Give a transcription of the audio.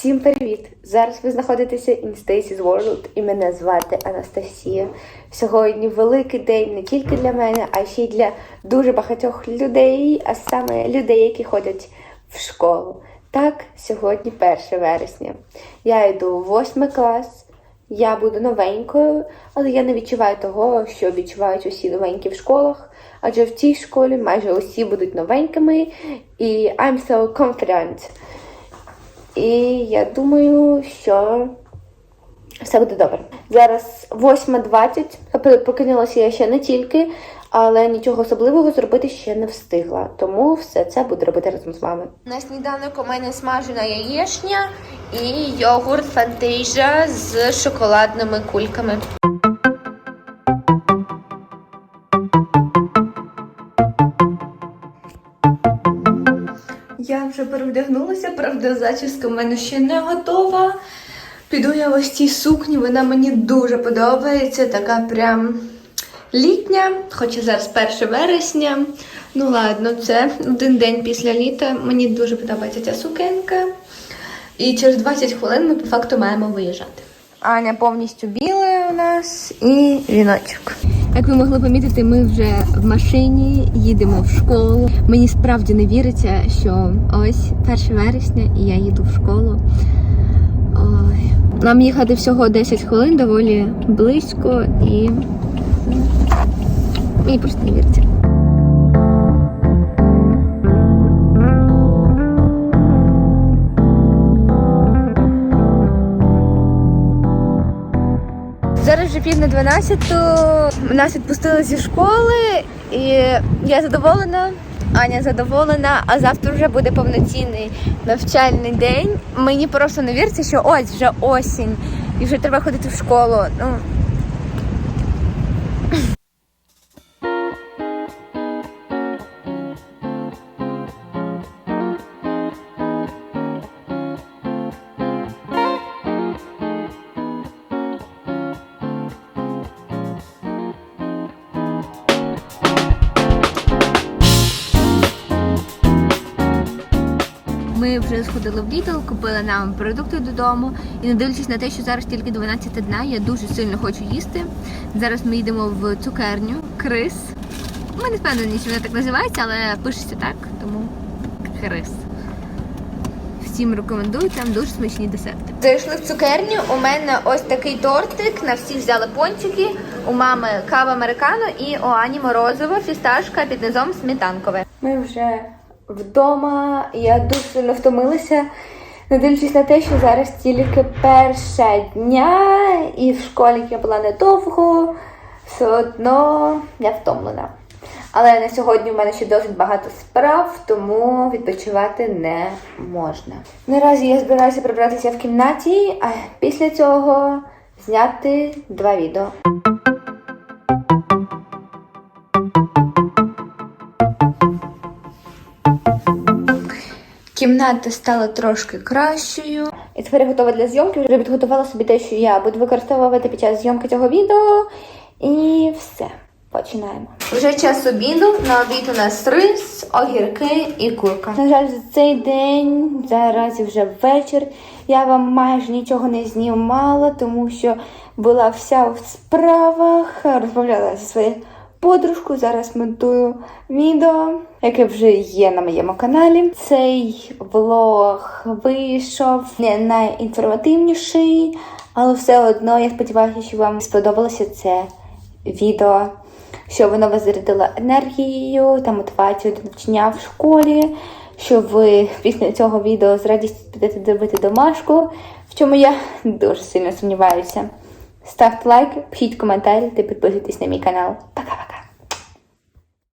Всім привіт! Зараз ви знаходитеся in Stacy's World і мене звати Анастасія. Сьогодні великий день не тільки для мене, а ще й для дуже багатьох людей, а саме людей, які ходять в школу. Так, сьогодні 1 вересня. Я йду в 8 клас. Я буду новенькою, але я не відчуваю того, що відчувають усі новенькі в школах, адже в цій школі майже усі будуть новенькими, і I'm so confident. І я думаю, що все буде добре. Зараз 8.20, тобто прокинулася я ще не тільки, але нічого особливого зробити ще не встигла. Тому все це буду робити разом з вами. На сніданок у мене смажена яєчня і йогурт фантейжа з шоколадними кульками. Вже перевдягнулася, правда, зачіска в мене ще не готова. Піду я в ось цій сукні, вона мені дуже подобається, така прям літня, хоча зараз 1 вересня. Ну ладно, це один день після літа. Мені дуже подобається ця сукенка. І через 20 хвилин ми по факту маємо виїжджати. Аня повністю біла у нас і віночок. Як ви могли помітити, ми вже в машині їдемо в школу. Мені справді не віриться, що ось 1 вересня і я їду в школу. Ой. Нам їхати всього 10 хвилин, доволі близько, і мені просто не віриться. Зараз вже пів на 12, нас відпустили зі школи, і я задоволена. Аня задоволена, а завтра вже буде повноцінний навчальний день. Мені просто не віриться, що ось вже осінь, і вже треба ходити в школу. Ну Ми вже сходили в Lidl, купили нам продукти додому. І не дивлячись на те, що зараз тільки 12 дня, я дуже сильно хочу їсти. Зараз ми йдемо в цукерню, Крис. Ми не впевнені, що вона так називається, але пишеться так, тому Крис. Всім рекомендую, там дуже смачні десерти. Зайшли в цукерню. У мене ось такий тортик. На всіх взяли пончики. У мами кава американо і у Ані морозиво, фісташка під низом сметанкове. Ми вже вдома. Я дуже сильно втомилася. Не дивлячись на те, що зараз тільки перше дня, і в школі я була недовго, все одно я втомлена. Але на сьогодні у мене ще досить багато справ, тому відпочивати не можна. Наразі я збираюся прибратися в кімнаті, а після цього зняти два відео. Кімната стала трошки кращою. І тепер я готова для зйомки. Вже підготувала собі те, що я буду використовувати під час зйомки цього відео. І все. Починаємо. Вже час обіду. На обід у нас рис, огірки і курка. На жаль, за цей день, зараз вже вечір. Я вам майже нічого не знімала, тому що була вся в справах, розмовляла зі своєю подружкою. Зараз монтую відео, яке вже є на моєму каналі. Цей влог вийшов не найінформативніший, але все одно я сподіваюся, що вам сподобалося це відео, що воно вас зарядило енергією та мотивацією до навчання в школі. Що ви після цього відео з радістю підете робити домашку, в чому я дуже сильно сумніваюся. Ставте лайк, пишіть коментарі та підписуйтесь на мій канал.